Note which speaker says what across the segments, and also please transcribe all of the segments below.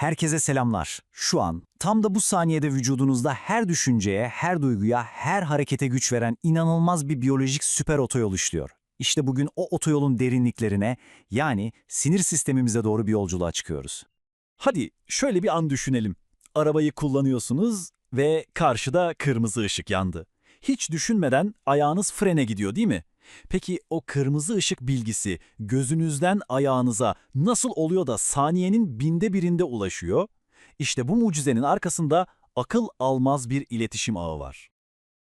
Speaker 1: Herkese selamlar. Şu an tam da bu saniyede vücudunuzda her düşünceye, her duyguya, her harekete güç veren inanılmaz bir biyolojik süper otoyol işliyor. İşte bugün o otoyolun derinliklerine yani sinir sistemimize doğru bir yolculuğa çıkıyoruz.
Speaker 2: Hadi şöyle bir an düşünelim. Arabayı kullanıyorsunuz ve karşıda kırmızı ışık yandı. Hiç düşünmeden ayağınız frene gidiyor değil mi? Peki o kırmızı ışık bilgisi gözünüzden ayağınıza nasıl oluyor da saniyenin binde birinde ulaşıyor? İşte bu mucizenin arkasında akıl almaz bir iletişim ağı var.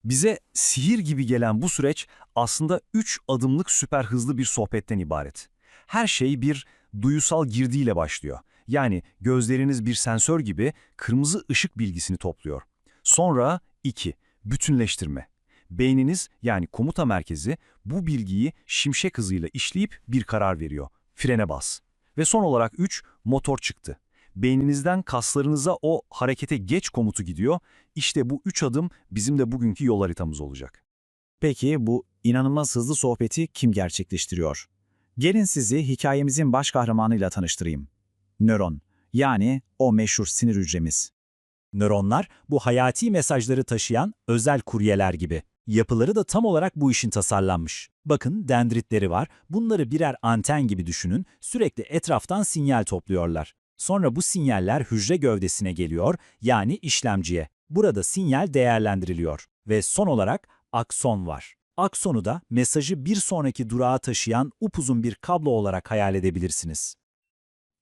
Speaker 1: Bize sihir gibi gelen bu süreç aslında 3 adımlık süper hızlı bir sohbetten ibaret. Her şey bir duyusal girdiyle başlıyor. Yani gözleriniz bir sensör gibi kırmızı ışık bilgisini topluyor. Sonra 2. Bütünleştirme. Beyniniz yani komuta merkezi bu bilgiyi şimşek hızıyla işleyip bir karar veriyor. Frene bas. Ve son olarak 3. Motor çıktı. Beyninizden kaslarınıza o harekete geç komutu gidiyor. İşte bu üç adım bizim de bugünkü yol haritamız olacak. Peki bu inanılmaz hızlı sohbeti kim gerçekleştiriyor? Gelin sizi hikayemizin baş kahramanıyla tanıştırayım. Nöron, yani o meşhur sinir hücremiz.
Speaker 2: Nöronlar bu hayati mesajları taşıyan özel kuryeler gibi. Yapıları da tam olarak bu işin tasarlanmış. Bakın dendritleri var. Bunları birer anten gibi düşünün. Sürekli etraftan sinyal topluyorlar. Sonra bu sinyaller hücre gövdesine geliyor, yani işlemciye. Burada sinyal değerlendiriliyor. Ve son olarak akson var. Aksonu da mesajı bir sonraki durağa taşıyan upuzun bir kablo olarak hayal edebilirsiniz.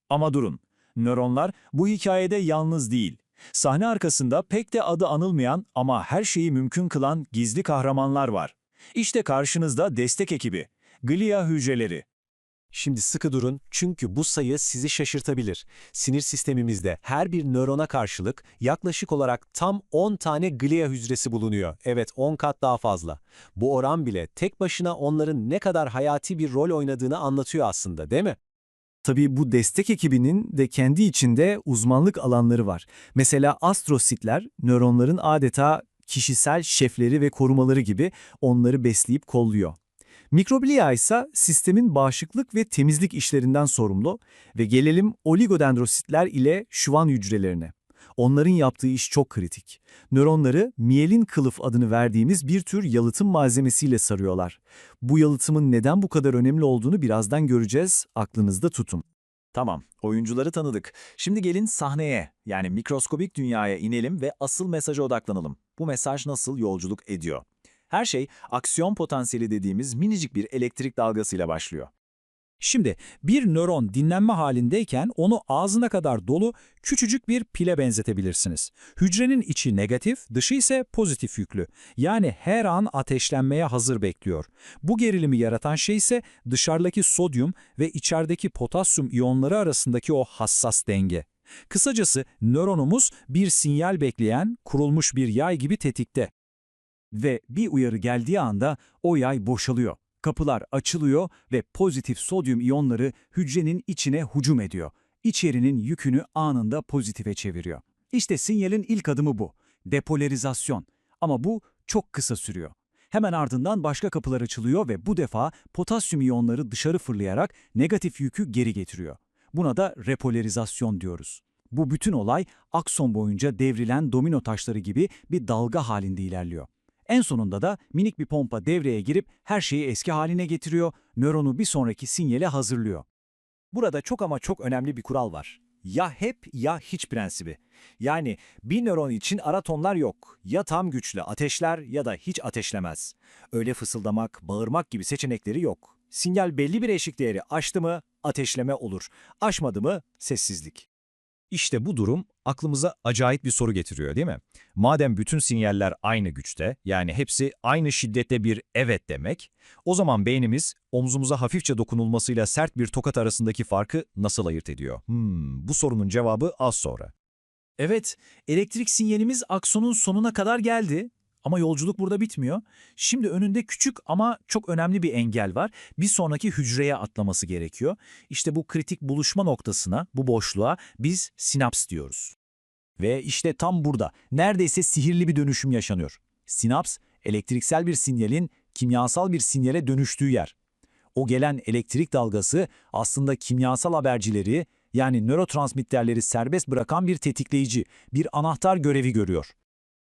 Speaker 2: Ama durun, nöronlar bu hikayede yalnız değil. Sahne arkasında pek de adı anılmayan ama her şeyi mümkün kılan gizli kahramanlar var. İşte karşınızda destek ekibi, glia hücreleri.
Speaker 3: Şimdi sıkı durun çünkü bu sayı sizi şaşırtabilir. Sinir sistemimizde her bir nörona karşılık yaklaşık olarak tam 10 tane glia hücresi bulunuyor. Evet 10 kat daha fazla. Bu oran bile tek başına onların ne kadar hayati bir rol oynadığını anlatıyor aslında değil mi?
Speaker 1: Tabii bu destek ekibinin de kendi içinde uzmanlık alanları var. Mesela astrositler, nöronların adeta kişisel şefleri ve korumaları gibi onları besleyip kolluyor. Mikroblia ise sistemin bağışıklık ve temizlik işlerinden sorumlu ve gelelim oligodendrositler ile şuvan hücrelerine. Onların yaptığı iş çok kritik. Nöronları miyelin kılıf adını verdiğimiz bir tür yalıtım malzemesiyle sarıyorlar. Bu yalıtımın neden bu kadar önemli olduğunu birazdan göreceğiz, aklınızda tutun.
Speaker 2: Tamam, oyuncuları tanıdık. Şimdi gelin sahneye, yani mikroskobik dünyaya inelim ve asıl mesaja odaklanalım. Bu mesaj nasıl yolculuk ediyor? Her şey aksiyon potansiyeli dediğimiz minicik bir elektrik dalgasıyla başlıyor. Şimdi bir nöron dinlenme halindeyken onu ağzına kadar dolu küçücük bir pile benzetebilirsiniz. Hücrenin içi negatif, dışı ise pozitif yüklü. Yani her an ateşlenmeye hazır bekliyor. Bu gerilimi yaratan şey ise dışarıdaki sodyum ve içerideki potasyum iyonları arasındaki o hassas denge. Kısacası nöronumuz bir sinyal bekleyen, kurulmuş bir yay gibi tetikte. Ve bir uyarı geldiği anda o yay boşalıyor. Kapılar açılıyor ve pozitif sodyum iyonları hücrenin içine hücum ediyor. İçerinin yükünü anında pozitife çeviriyor. İşte sinyalin ilk adımı bu. Depolarizasyon. Ama bu çok kısa sürüyor. Hemen ardından başka kapılar açılıyor ve bu defa potasyum iyonları dışarı fırlayarak negatif yükü geri getiriyor. Buna da repolarizasyon diyoruz. Bu bütün olay akson boyunca devrilen domino taşları gibi bir dalga halinde ilerliyor. En sonunda da minik bir pompa devreye girip her şeyi eski haline getiriyor, nöronu bir sonraki sinyale hazırlıyor. Burada çok ama çok önemli bir kural var. Ya hep ya hiç prensibi. Yani bir nöron için aratonlar yok. Ya tam güçlü ateşler ya da hiç ateşlemez. Öyle fısıldamak, bağırmak gibi seçenekleri yok. Sinyal belli bir eşik değeri aştı mı ateşleme olur. Aşmadı mı sessizlik.
Speaker 4: İşte bu durum aklımıza acayip bir soru getiriyor değil mi? Madem bütün sinyaller aynı güçte, yani hepsi aynı şiddette bir evet demek, o zaman beynimiz omzumuza hafifçe dokunulmasıyla sert bir tokat arasındaki farkı nasıl ayırt ediyor? Hmm, bu sorunun cevabı az sonra.
Speaker 2: Evet, elektrik sinyalimiz aksonun sonuna kadar geldi. Ama yolculuk burada bitmiyor. Şimdi önünde küçük ama çok önemli bir engel var. Bir sonraki hücreye atlaması gerekiyor. İşte bu kritik buluşma noktasına, bu boşluğa biz sinaps diyoruz. Ve işte tam burada neredeyse sihirli bir dönüşüm yaşanıyor. Sinaps, elektriksel bir sinyalin kimyasal bir sinyale dönüştüğü yer. O gelen elektrik dalgası aslında kimyasal habercileri Yani nörotransmitterleri serbest bırakan bir tetikleyici, bir anahtar görevi görüyor.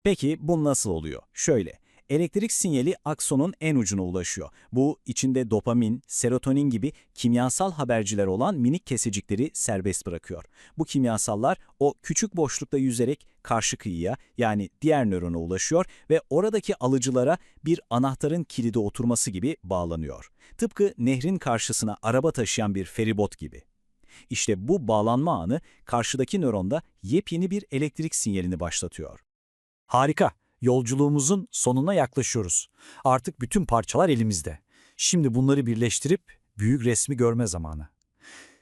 Speaker 2: Peki bu nasıl oluyor? Şöyle, elektrik sinyali aksonun en ucuna ulaşıyor. Bu içinde dopamin, serotonin gibi kimyasal haberciler olan minik kesecikleri serbest bırakıyor. Bu kimyasallar o küçük boşlukta yüzerek karşı kıyıya yani diğer nörona ulaşıyor ve oradaki alıcılara bir anahtarın kilidi oturması gibi bağlanıyor. Tıpkı nehrin karşısına araba taşıyan bir feribot gibi. İşte bu bağlanma anı karşıdaki nöronda yepyeni bir elektrik sinyalini başlatıyor.
Speaker 5: Harika. Yolculuğumuzun sonuna yaklaşıyoruz. Artık bütün parçalar elimizde. Şimdi bunları birleştirip büyük resmi görme zamanı.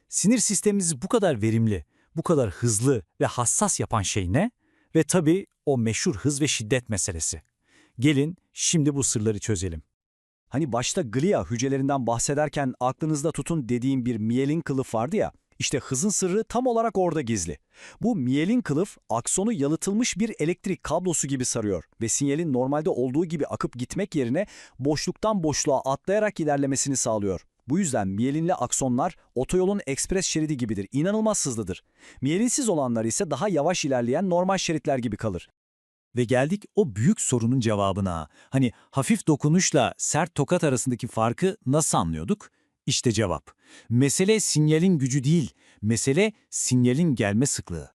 Speaker 5: Sinir sistemimizi bu kadar verimli, bu kadar hızlı ve hassas yapan şey ne? Ve tabii o meşhur hız ve şiddet meselesi. Gelin şimdi bu sırları çözelim.
Speaker 1: Hani başta glia hücrelerinden bahsederken aklınızda tutun dediğim bir miyelin kılıf vardı ya, işte hızın sırrı tam olarak orada gizli. Bu miyelin kılıf aksonu yalıtılmış bir elektrik kablosu gibi sarıyor ve sinyalin normalde olduğu gibi akıp gitmek yerine boşluktan boşluğa atlayarak ilerlemesini sağlıyor. Bu yüzden miyelinli aksonlar otoyolun ekspres şeridi gibidir, inanılmaz hızlıdır. Miyelinsiz olanlar ise daha yavaş ilerleyen normal şeritler gibi kalır.
Speaker 5: Ve geldik o büyük sorunun cevabına. Hani hafif dokunuşla sert tokat arasındaki farkı nasıl anlıyorduk? İşte cevap. Mesele sinyalin gücü değil, mesele sinyalin gelme sıklığı.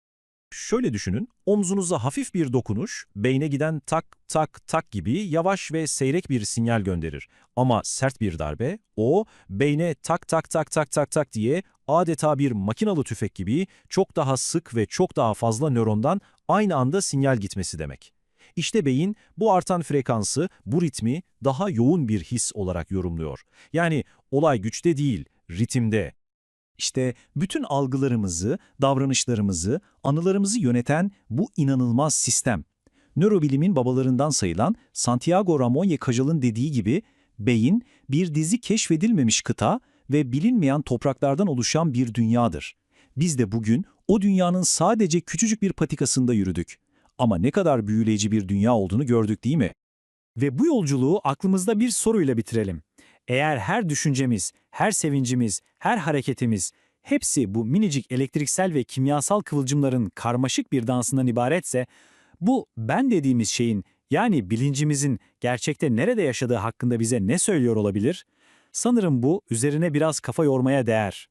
Speaker 4: Şöyle düşünün, omzunuza hafif bir dokunuş, beyne giden tak tak tak gibi yavaş ve seyrek bir sinyal gönderir. Ama sert bir darbe, o beyne tak tak tak tak tak tak diye adeta bir makinalı tüfek gibi çok daha sık ve çok daha fazla nörondan aynı anda sinyal gitmesi demek. İşte beyin bu artan frekansı, bu ritmi daha yoğun bir his olarak yorumluyor. Yani olay güçte değil, ritimde. İşte bütün algılarımızı, davranışlarımızı, anılarımızı yöneten bu inanılmaz sistem. Nörobilimin babalarından sayılan Santiago Ramon y Cajal'ın dediği gibi, beyin bir dizi keşfedilmemiş kıta ve bilinmeyen topraklardan oluşan bir dünyadır. Biz de bugün o dünyanın sadece küçücük bir patikasında yürüdük. Ama ne kadar büyüleyici bir dünya olduğunu gördük değil mi?
Speaker 5: Ve bu yolculuğu aklımızda bir soruyla bitirelim. Eğer her düşüncemiz, her sevincimiz, her hareketimiz, hepsi bu minicik elektriksel ve kimyasal kıvılcımların karmaşık bir dansından ibaretse, bu ben dediğimiz şeyin yani bilincimizin gerçekte nerede yaşadığı hakkında bize ne söylüyor olabilir? Sanırım bu üzerine biraz kafa yormaya değer.